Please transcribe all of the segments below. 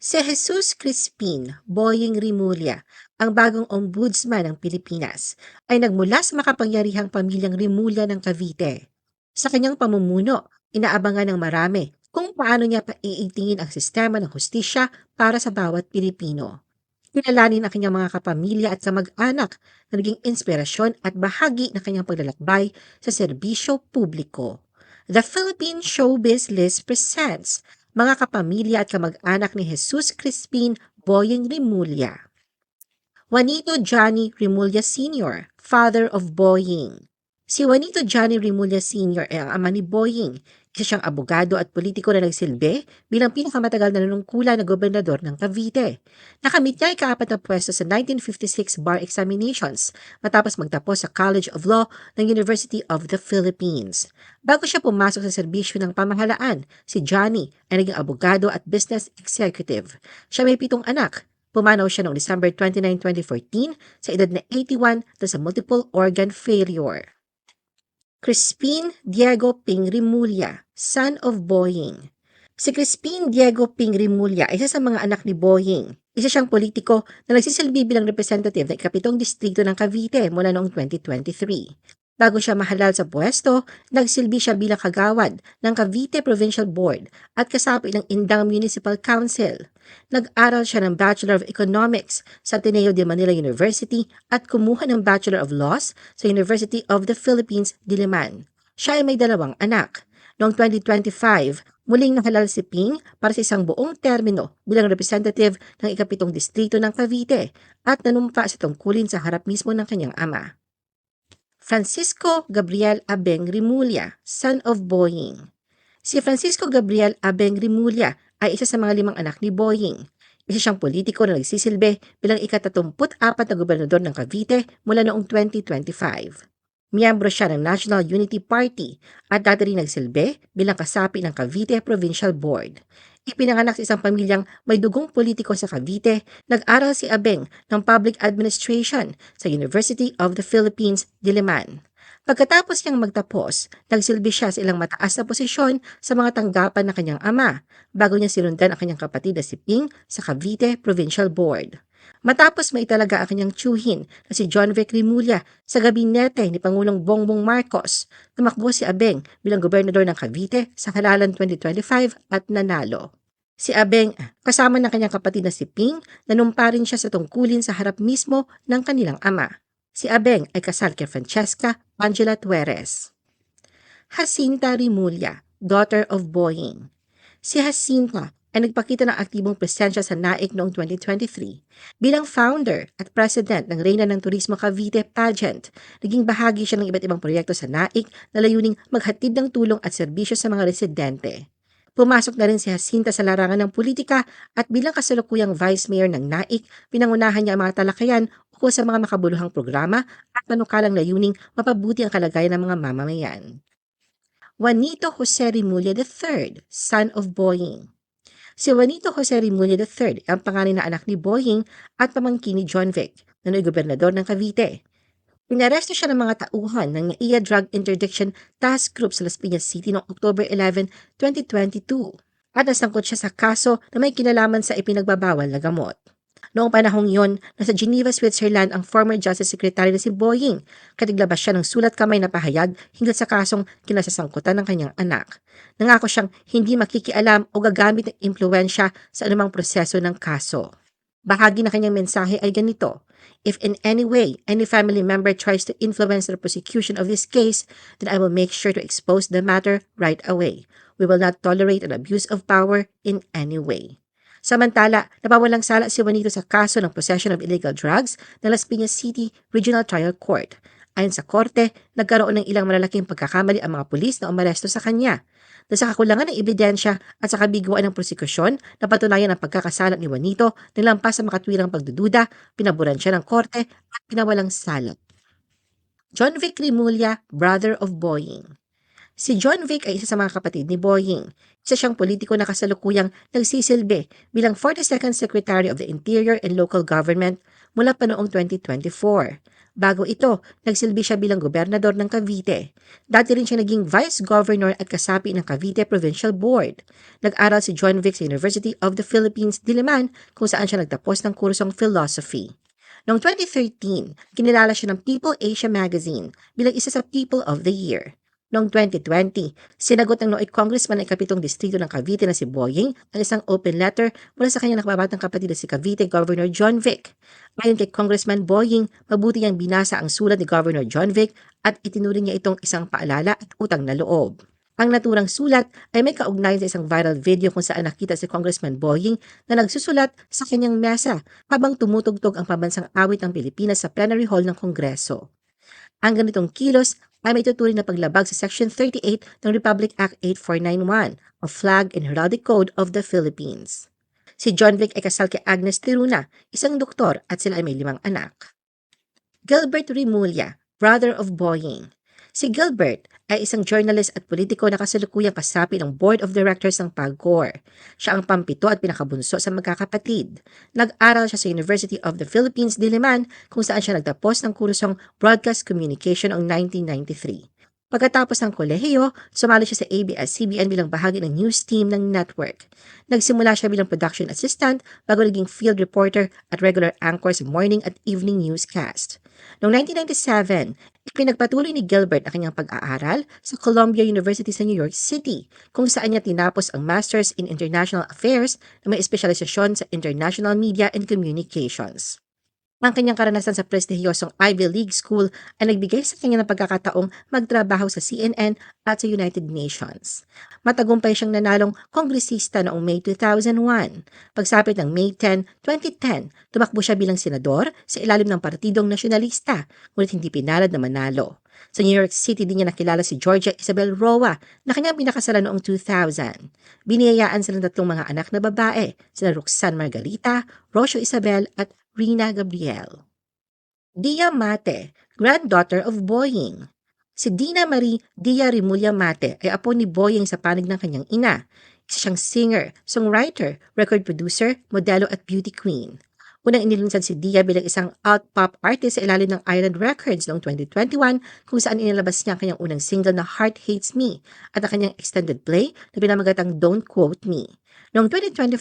Si Jesus Crispin Boying Rimulya, ang bagong ombudsman ng Pilipinas, ay nagmula sa makapangyarihang pamilyang Rimulya ng Cavite. Sa kanyang pamumuno, inaabangan ng marami kung paano niya paiigtingin ang sistema ng hustisya para sa bawat Pilipino. Kilalanin ang kanyang mga kapamilya at kamag-anak na naging inspirasyon at bahagi ng kanyang paglalakbay sa serbisyo publiko. The Philippine Showbiz List presents mga kapamilya at kamag-anak ni Jesus Crispin Boyeng Rimulya. Juanito Johnny Rimulya Sr., father of Boying. Si Juanito Johnny Rimulya Sr. ay ang ama ni Boying, isa siyang abogado at politiko na nagsilbi bilang pinakamatagal na nanungkula na gobernador ng Cavite. Nakamit niya ay kaapat na pwesto sa 1956 bar examinations matapos magtapos sa College of Law ng University of the Philippines. Bago siya pumasok sa serbisyo ng pamahalaan, si Johnny ay naging abogado at business executive. Siya may pitong anak, Pumanaw siya noong December 29, 2014 sa edad na 81 na sa multiple organ failure. Crispin Diego Ping Rimulya, son of Boying. Si Crispin Diego Ping Rimulya ay isa sa mga anak ni Boying. Isa siyang politiko na nagsisilbi bilang representative ng ikapitong distrito ng Cavite mula noong 2023. Bago siya mahalal sa pwesto, nagsilbi siya bilang kagawad ng Cavite Provincial Board at kasapi ng Indang Municipal Council. Nag-aral siya ng Bachelor of Economics sa Ateneo de Manila University at kumuha ng Bachelor of Laws sa University of the Philippines, Diliman. Siya ay may dalawang anak. Noong 2025, muling nahalal si Ping para sa isang buong termino bilang representative ng ikapitong distrito ng Cavite at nanumpa sa tungkulin sa harap mismo ng kanyang ama. Francisco Gabriel Abeng Rimulya, son of Boying. Si Francisco Gabriel Abeng Rimulya ay isa sa mga limang anak ni Boying. Isa siyang politiko na nagsisilbi bilang ikatatumput-apat na gobernador ng Cavite mula noong 2025. Miyembro siya ng National Unity Party at dati rin nagsilbi bilang kasapi ng Cavite Provincial Board. Ipinanganak sa isang pamilyang may dugong politiko sa Cavite, nag-aral si Abeng ng Public Administration sa University of the Philippines, Diliman. Pagkatapos niyang magtapos, nagsilbi siya sa ilang mataas na posisyon sa mga tanggapan ng kanyang ama bago niya sinundan ang kanyang kapatid na si Ping sa Cavite Provincial Board. Matapos may talaga ang kanyang tsuhin na si John Vic Rimulya sa gabinete ni Pangulong Bongbong Marcos, tumakbo si Abeng bilang gobernador ng Cavite sa halalan 2025 at nanalo. Si Abeng, kasama ng kanyang kapatid na si Ping, nanumpa rin siya sa tungkulin sa harap mismo ng kanilang ama. Si Abeng ay kasal kay Francesca Angela Tueres. Jacinta Rimulya, daughter of Boying. Si Jacinta ay nagpakita ng aktibong presensya sa NAIC noong 2023. Bilang founder at president ng Reyna ng Turismo Cavite pageant, naging bahagi siya ng iba't ibang proyekto sa NAIC na layuning maghatid ng tulong at serbisyo sa mga residente. Pumasok na rin si Jacinta sa larangan ng politika at bilang kasalukuyang vice mayor ng NAIC, pinangunahan niya ang mga talakayan ukol sa mga makabuluhang programa at manukalang layuning mapabuti ang kalagayan ng mga mamamayan. Juanito Jose Rimulya III, son of Boying. Si Juanito Jose Rimulya III ang pangalan na anak ni Boying at pamangkin ni John Vic, na noy gobernador ng Cavite. Inaresto siya ng mga tauhan ng NAIA Drug Interdiction Task Group sa Las Piñas City noong October 11, 2022 at nasangkot siya sa kaso na may kinalaman sa ipinagbabawal na gamot. Noong panahong yon, nasa Geneva, Switzerland ang former Justice Secretary na si Boying. Katiglabas siya ng sulat kamay na pahayag hinggil sa kasong kinasasangkutan ng kanyang anak. Nangako siyang hindi makikialam o gagamit ng impluensya sa anumang proseso ng kaso. Bahagi ng kanyang mensahe ay ganito, If in any way any family member tries to influence the prosecution of this case, then I will make sure to expose the matter right away. We will not tolerate an abuse of power in any way. Samantala, napawalang sala si Juanito sa kaso ng possession of illegal drugs ng Las Piñas City Regional Trial Court. Ayon sa korte, nagkaroon ng ilang malalaking pagkakamali ang mga pulis na umaresto sa kanya. Na sa kakulangan ng ebidensya at sa kabiguan ng prosekusyon, napatunayan ang pagkakasala ni Juanito nilampas sa makatwirang pagdududa, pinaburan siya ng korte at pinawalang salot. John Vic Rimulya, brother of Boying. Si John Vic ay isa sa mga kapatid ni Boying. Isa siyang politiko na kasalukuyang nagsisilbi bilang 42nd Secretary of the Interior and Local Government mula pa noong 2024. Bago ito, nagsilbi siya bilang gobernador ng Cavite. Dati rin siya naging vice governor at kasapi ng Cavite Provincial Board. Nag-aral si John Vic sa University of the Philippines, Diliman, kung saan siya nagtapos ng kursong philosophy. Noong 2013, kinilala siya ng People Asia Magazine bilang isa sa People of the Year. Noong 2020, sinagot ng Nooy Congressman ng ikapitong distrito ng Cavite na si Boying ang isang open letter mula sa kanyang nakababatang kapatid na si Cavite Governor John Vic. Ayon kay Congressman Boying, mabuti niyang binasa ang sulat ni Governor John Vic at itinuring niya itong isang paalala at utang na loob. Ang naturang sulat ay may kaugnayan sa isang viral video kung saan nakita si Congressman Boying na nagsusulat sa kanyang mesa habang tumutugtog ang pambansang awit ng Pilipinas sa plenary hall ng Kongreso. Ang ganitong kilos ay may tuturing na paglabag sa Section 38 ng Republic Act 8491 o Flag and Heraldic Code of the Philippines. Si John Vic ay kasal kay Agnes Tiruna, isang doktor at sila ay may limang anak. Gilbert Rimulya, brother of Boying. Si Gilbert ay isang journalist at politiko na kasalukuyang kasapi ng Board of Directors ng PAGCOR. Siya ang pampito at pinakabunso sa magkakapatid. Nag-aral siya sa University of the Philippines, Diliman, kung saan siya nagtapos ng kursong Broadcast Communication noong 1993. Pagkatapos ng kolehiyo, sumali siya sa ABS-CBN bilang bahagi ng news team ng network. Nagsimula siya bilang production assistant bago naging field reporter at regular anchor sa morning at evening newscast. Noong 1997, ipinagpatuloy ni Gilbert ang kanyang pag-aaral sa Columbia University sa New York City, kung saan niya tinapos ang Masters in International Affairs na may espesyalisasyon sa International Media and Communications. Ang kanyang karanasan sa prestihiyosong Ivy League School ay nagbigay sa kanya ng pagkakataong magtrabaho sa CNN at sa United Nations. Matagumpay siyang nanalong kongresista noong May 2001. Pagsapit ng May 10, 2010, tumakbo siya bilang senador sa ilalim ng Partidong Nasyonalista, ngunit hindi pinalad na manalo. Sa New York City din niya nakilala si Georgia Isabel Roa na kanyang pinakasalan noong 2000. Biniyayaan sila ng tatlong mga anak na babae, sina Roxanne Margarita, Rocio Isabel at Rina Gabriel. Dia Mate, granddaughter of Boying. Si Dina Marie Dia Rimulya Mate ay apo ni Boying sa panig ng kanyang ina. Isa siyang singer, songwriter, record producer, modelo at beauty queen. Unang inilunsad si Dia bilang isang alt-pop artist sa ilalim ng Island Records noong 2021 kung saan inilabas niya ang kanyang unang single na Heart Hates Me at ang kanyang extended play na pinamagatang Don't Quote Me. Noong 2024,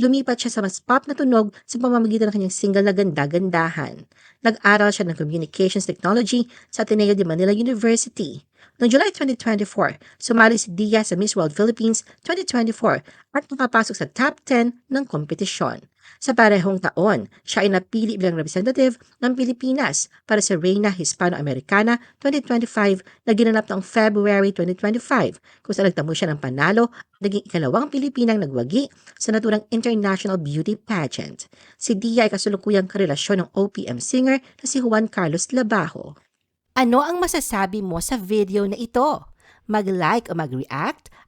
lumipat siya sa mas pop na tunog sa pamamagitan ng kanyang single na Ganda-Gandahan. Nag-aral siya ng Communications Technology sa Ateneo de Manila University. Noong July 2024, sumali si Dia sa Miss World Philippines 2024 at nakapasok sa top 10 ng kompetisyon. Sa parehong taon, siya ay napili bilang representative ng Pilipinas para sa Reina Hispano-Americana 2025 na ginanap noong February 2025 kung saan nagtamo siya ng panalo at naging ikalawang Pilipinang nagwagi sa naturang International Beauty Pageant. Si Dia ay kasulukuyang karelasyon ng OPM singer na si Juan Carlos Labajo. Ano ang masasabi mo sa video na ito? Mag-like o mag-react